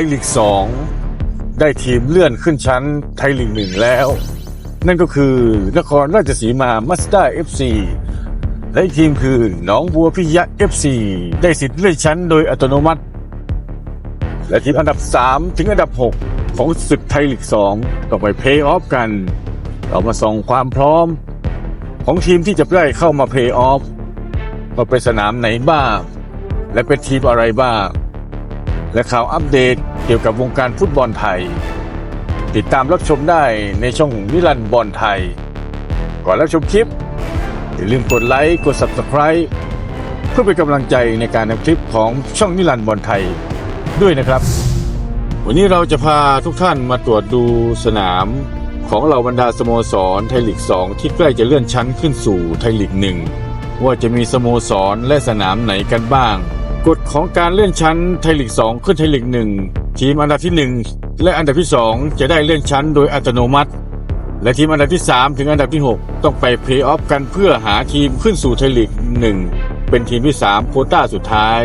ยลีก 2 ได้ทีมเลื่อนขึ้นชั้นไทยลีกหนึ่งแล้ว นั่นก็คือนครราชสีมามัสด้า FC และอีกทีมคือหนองบัวพิยะ FC ได้สิทธิ์เลื่อนชั้นโดยอัตโนมัติ และทีมอันดับ 3 ถึงอันดับ 6 ของศึกไทยลีก 2ต้อไปเพย์ออฟกัน เรามาส่องความพร้อม ของทีมที่จะได้เข้ามาเพย์ออฟว่าเป็นสนามไหนบ้าง และเป็นทีมอะไรบ้าง และข่าวอัปเดตเกี่ยวกับวงการฟุตบอลไทย ติดตามรับชมได้ในช่องนิรันดร์บอลไทย ก่อนรับชมคลิป อย่าลืมกดไลค์กด Subscribe เพื่อเป็นกำลังใจในการนำคลิปของช่องนิรันดร์บอลไทยด้วยนะครับ วันนี้เราจะพาทุกท่านมาตรวจดูสนามของเหล่าบรรดาสโมสรไทยลีก 2 ที่ใกล้จะเลื่อนชั้นขึ้นสู่ไทยลีก 1 ว่าจะมีสโมสรและสนามไหนกันบ้าง กฎของการเลื่อนชั้นไทยลีก2ขึ้นไทยลีก1ทีมอันดับที่ 1 และอันดับที่ 2 จะได้เลื่อนชั้นโดยอัตโนมัติ และทีมอันดับที่ 3 ถึงอันดับที่ 6 ต้องไปเพลย์ออฟกันเพื่อหาทีมขึ้นสู่ไทยลีก1เป็นทีมที่ 3 โคต้าสุดท้าย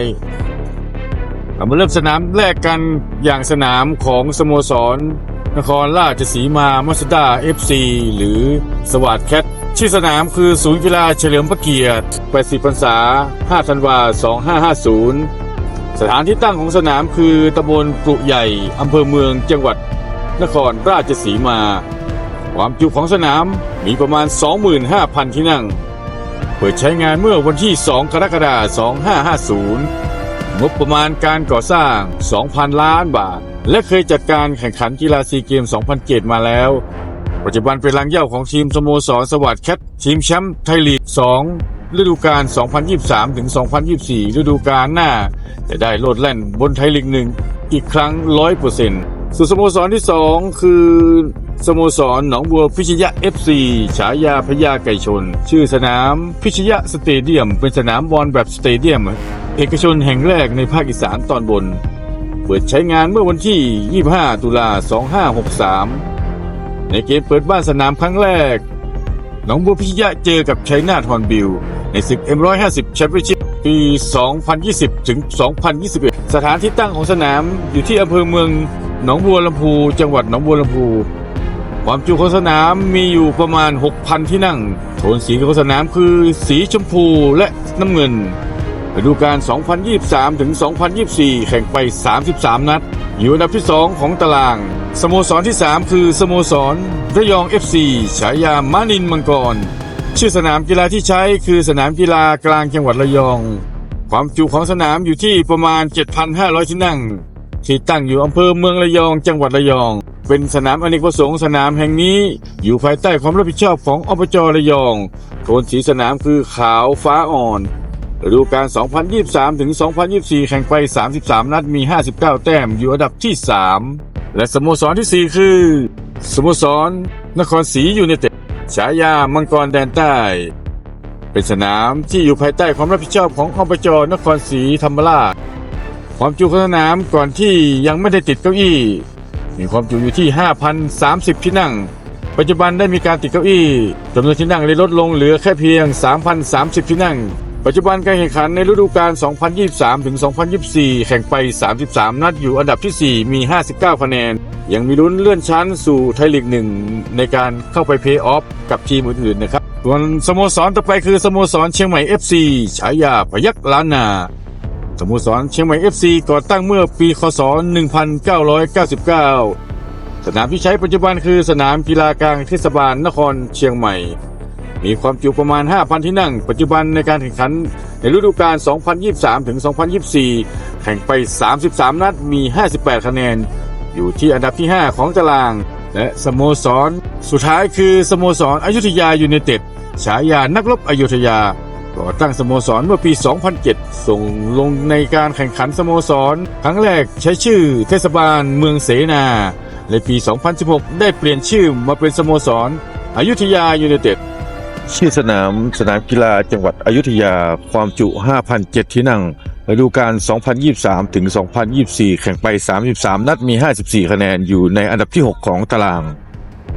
เรามาเริ่มสนามแรกกันอย่างสนามของสโมสร นครราชสีมามัสด้า FC หรือสวัสดแคท ชื่อสนามคือศูนย์กีฬาเฉลิมพระเกียรติ 80 พรรษา 5 ธันวา 2550 สถานที่ตั้งของสนามคือตำบลปรุใหญ่ อำเภอเมืองจังหวัดนครราชสีมา ความจุของสนามมีประมาณ 25,000 ที่นั่ง เปิดใช้งานเมื่อวันที่ 2 กรกฎาคม 2550 งบประมาณการก่อสร้าง 2,000 ล้านบาท และเคยจัดการแข่งขันกีฬาซีเกม 2007 มาแล้ว ปัจจุบันเป็นรังเย้าของทีมสโมสรสวัสด์แคททีมแชมป์ไทยลีก 2 ฤดูกาล 2023 ถึง 2024 ฤดูกาลหน้า จะได้โลดแล่นบนไทยลีกหนึ่งอีกครั้ง 100%ส่วนสโมสรที่ 2 คือสโมสรหนองบัวพิชยะ FC ฉายาพญาไก่ชน ชื่อสนามพิชยะสเตเดียม เป็นสนามบอลแบบสเตเดียม เอกชนแห่งแรกในภาคอีสานตอนบน เปิดใช้งานเมื่อวันที่ 25 ตุลา 2563 ในเกมเปิดบ้านสนามครั้งแรก หนองบัวพิชยะเจอกับชัยนาทฮอนบิล ในศึก M150 แชมเปี้ยนชิพปี 2020 ถึง 2021 สถานที่ตั้งของสนามอยู่ที่อำเภอเมืองหนองบัวลำพู จังหวัดหนองบัวลำพู ความจุของสนามมีอยู่ประมาณ 6,000 ที่นั่ง โทนสีของสนามคือสีชมพูและน้ำเงินฤดูกาล2023 ถึง 2024 แข่งไป 33 นัด อยู่อันดับที่ 2 ของตาราง สโมสรที่ 3 คือสโมสรระยอง FC ฉายามานินมังกร ชื่อสนามกีฬาที่ใช้คือสนามกีฬากลางจังหวัดระยอง ความจุของสนามอยู่ที่ประมาณ 7,500 ที่นั่ง ที่ตั้งอยู่อำเภอเมืองระยอง จังหวัดระยอง เป็นสนามอเนกประสงค์สนามแห่งนี้ อยู่ภายใต้ความรับผิดชอบของอบจระยองโทนสีสนามคือขาวฟ้าอ่อน ฤดูกาล 2023 ถึง 2024 แข่งไป 33 นัด มี 59 แต้ม อยู่อันดับที่ 3 และสโมสรที่ 4 คือ สโมสร นครศรียูไนเต็ด ฉายา มังกรแดนใต้ เป็นสนามที่อยู่ภายใต้ความรับผิดชอบของอบจนครศรีธรรมราช ความจุของสนามก่อนที่ยังไม่ได้ติดเก้าอี้ มีความจุอยู่ที่ 5,030 ที่นั่ง ปัจจุบันได้มีการติดเก้าอี้จำนวนที่นั่งเลยลดลงเหลือแค่เพียง 3,030 ที่นั่ง ปัจจุบันการแข่งขันในฤดูกาล 2023 ถึง 2024 แข่งไป 33 นัดอยู่อันดับที่ 4 มี 59 คะแนน ยังมีลุ้นเลื่อนชั้นสู่ไทยลีกหนึ่งในการเข้าไปเพลย์ออฟกับทีมอื่นๆนะครับส่วนสโมสรต่อไปคือสโมสรเชียงใหม่ FC ฉายาพยักล้านนา สโมสรเชียงใหม่ FC ก่อตั้งเมื่อปีคศ 1999 สนามที่ใช้ปัจจุบันคือสนามกีฬากลางเทศบาลนครเชียงใหม่ มีความจุประมาณ 5,000 ที่นั่ง ปัจจุบันในการแข่งขันในฤดูกาล 2023 ถึง 2024 แข่งไป 33 นัด มี 58 คะแนน อยู่ที่อันดับที่ 5 ของตาราง และสโมสร สุดท้ายคือสโมสรอยุธยายูไนเต็ด ฉายานักรบอยุธยา ก่อตั้งสโมสรเมื่อปี 2007 ส่งลงในการแข่งขันสโมสร ครั้งแรกใช้ชื่อเทศบาลเมืองเสนา ในปี 2016 ได้เปลี่ยนชื่อมาเป็นสโมสรอยุธยายูไนเต็ด ชื่อสนามสนามกีฬาจังหวัดอยุธยาความจุ 5,007 ที่นั่งฤดูกาล 2023 ถึง 2024 แข่งไป 33 นัดมี 54 คะแนนอยู่ในอันดับที่ 6 ของตาราง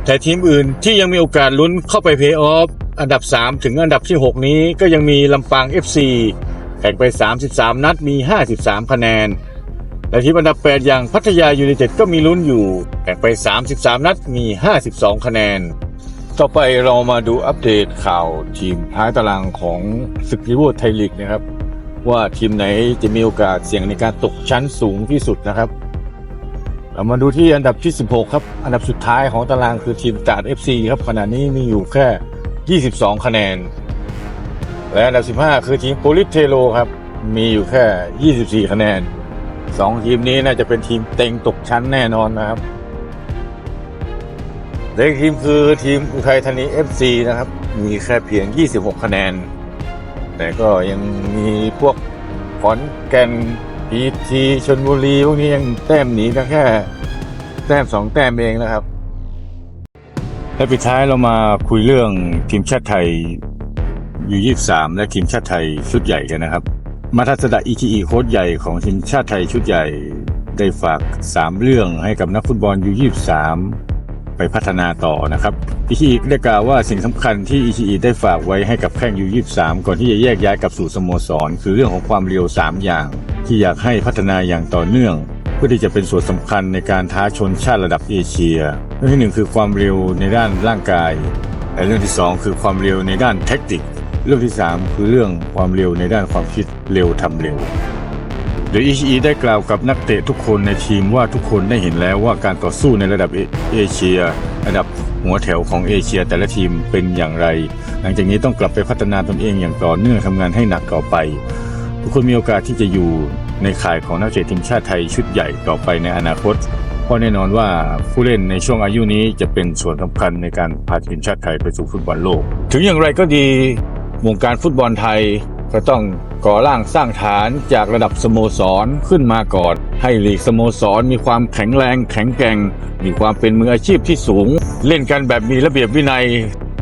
แต่ทีมอื่นที่ยังมีโอกาสลุ้นเข้าไปเพลย์ออฟอันดับ 3 ถึงอันดับที่ 6 นี้ก็ยังมีลำปาง FC แข่งไป 33 นัดมี 53 คะแนน และทีมอันดับ 8 อย่างพัทยายูไนเต็ดก็มีลุ้นอยู่ แข่งไป 33 นัดมี 52 คะแนน ต่อไปเรามาดูอัปเดตข่าวทีมท้ายตารางของศึกลิเวอร์ไทยลีกนะครับ ว่าทีมไหนจะมีโอกาสเสี่ยงในการตกชั้นสูงที่สุดนะครับ เรามาดูที่อันดับที่ 16 ครับ อันดับสุดท้ายของตารางคือทีมตราด FC ครับขณะนี้มีอยู่แค่ 22 คะแนน และอันดับ 15 คือทีมโปลิสเทโลครับ มีอยู่แค่ 24 คะแนนสองทีมนี้น่าจะเป็นทีมเต็งตกชั้นแน่นอนนะครับ และอีกทีมคือทีมอุทัยธานี FC นะครับ มีแค่เพียง 26 คะแนน แต่ก็ยังมีพวกขอนแก่นพีทีชนบุรีพวกนี้ยังแต้มหนีกันแค่ แต้มสองแต้มเองนะครับ และปิดท้ายเรามาคุยเรื่องทีมชาติไทยยู23 และทีมชาติไทยชุดใหญ่กันนะครับ มาทัศดะอีทีโค้ชใหญ่ของทีมชาติไทยชุดใหญ่ได้ฝาก 3 เรื่องให้กับนักฟุตบอลยู23 ไปพัฒนาต่อนะครับอีทีได้กล่าวว่าสิ่งสำคัญที่อีทีได้ฝากไว้ให้กับแข้งยู23ก่อนที่จะแยกย้ายกับสู่สโมสร คือเรื่องของความเร็ว 3 อย่าง ที่อยากให้พัฒนาอย่างต่อเนื่องเพื่อที่จะเป็นส่วนสำคัญในการท้าชนชาติระดับเอเชีย เรื่องที่หนึ่งคือความเร็วในด้านร่างกาย และเรื่องที่สองคือความเร็วในด้านแท็กติก เรื่องที่สามคือเรื่องความเร็วในด้านความคิดเร็วทำเร็ว ดยอิชิอิได้กล่าวกับนักเตะทุกคนในทีมว่าทุกคนได้เห็นแล้วว่าการต่อสู้ในระดับเอเอเชีย ระดับหัวแถวของเอเชียแต่ละทีมเป็นอย่างไร หลังจากนี้ต้องกลับไปพัฒนาตนเองอย่างต่อเนื่องทำงานให้หนักต่อไป ทุกคนมีโอกาสที่จะอยู่ในข่ายของนักเตะทีมชาติไทยชุดใหญ่ต่อไปในอนาคต เพราะแน่นอนว่าผู้เล่นในช่วงอายุนี้จะเป็นส่วนสำคัญในการพาทีมชาติไทยไปสู่ฟุตบอลโลก ถึงอย่างไรก็ดีวงการฟุตบอลไทยก็ต้อง ก่อร่างสร้างฐานจากระดับสโมสรขึ้นมาก่อน ให้ลีกสโมสรมีความแข็งแรงแข็งแกร่ง มีความเป็นมืออาชีพที่สูง เล่นกันแบบมีระเบียบวินัย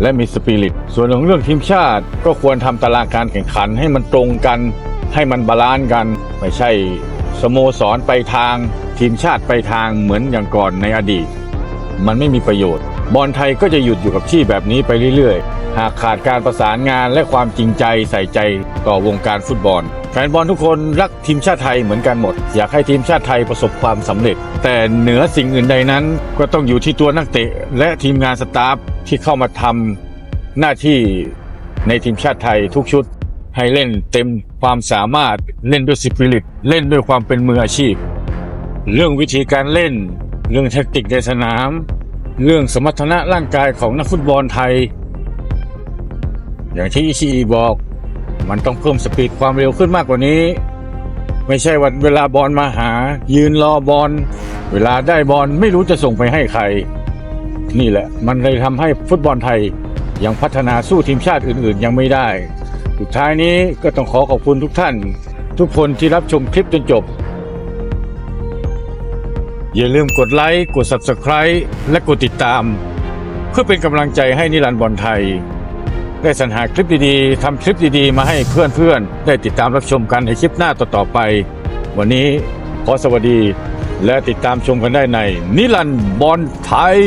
และมีสปิริต ส่วนของเรื่องทีมชาติ ก็ควรทำตารางการแข่งขันให้มันตรงกัน ให้มันบาลานซ์กัน ไม่ใช่สโมสรไปทาง ทีมชาติไปทางเหมือนอย่างก่อนในอดีต มันไม่มีประโยชน์ บอลไทยก็จะหยุดอยู่กับที่แบบนี้ไปเรื่อยๆ หากขาดการประสานงานและความจริงใจใส่ใจต่อวงการฟุตบอล แฟนบอลทุกคนรักทีมชาติไทยเหมือนกันหมด อยากให้ทีมชาติไทยประสบความสำเร็จ แต่เหนือสิ่งอื่นใดนั้น ก็ต้องอยู่ที่ตัวนักเตะ และทีมงานสตาฟที่เข้ามาทำหน้าที่ในทีมชาติไทยทุกชุด ให้เล่นเต็มความสามารถเล่นด้วยสปิริตเล่นด้วยความเป็นมืออาชีพ เรื่องวิธีการเล่น เรื่องแทคติกในสนาม เรื่องสมรรถนะร่างกายของนักฟุตบอลไทย อย่างที่อิชิอิบอก มันต้องเพิ่มสปีดความเร็วขึ้นมากกว่านี้ ไม่ใช่วันเวลาบอลมาหา ยืนรอบอล เวลาได้บอลไม่รู้จะส่งไปให้ใคร นี่แหละ มันเลยทำให้ฟุตบอลไทยยังพัฒนาสู้ทีมชาติอื่นๆ ยังไม่ได้ สุดท้ายนี้ก็ต้องขอขอบคุณทุกท่าน ทุกคนที่รับชมคลิปจนจบ อย่าลืมกดไลค์ กด Subscribe และกดติดตาม เพื่อเป็นกำลังใจให้นิรันดร์บอลไทย ได้สรรหาคลิปดีๆทำคลิปดีๆ มาให้เพื่อนๆ ได้ติดตามรับชมกันในคลิปหน้าต่อๆไป วันนี้ขอสวัสดีและติดตามชมกันได้ในนิลันบอลไทย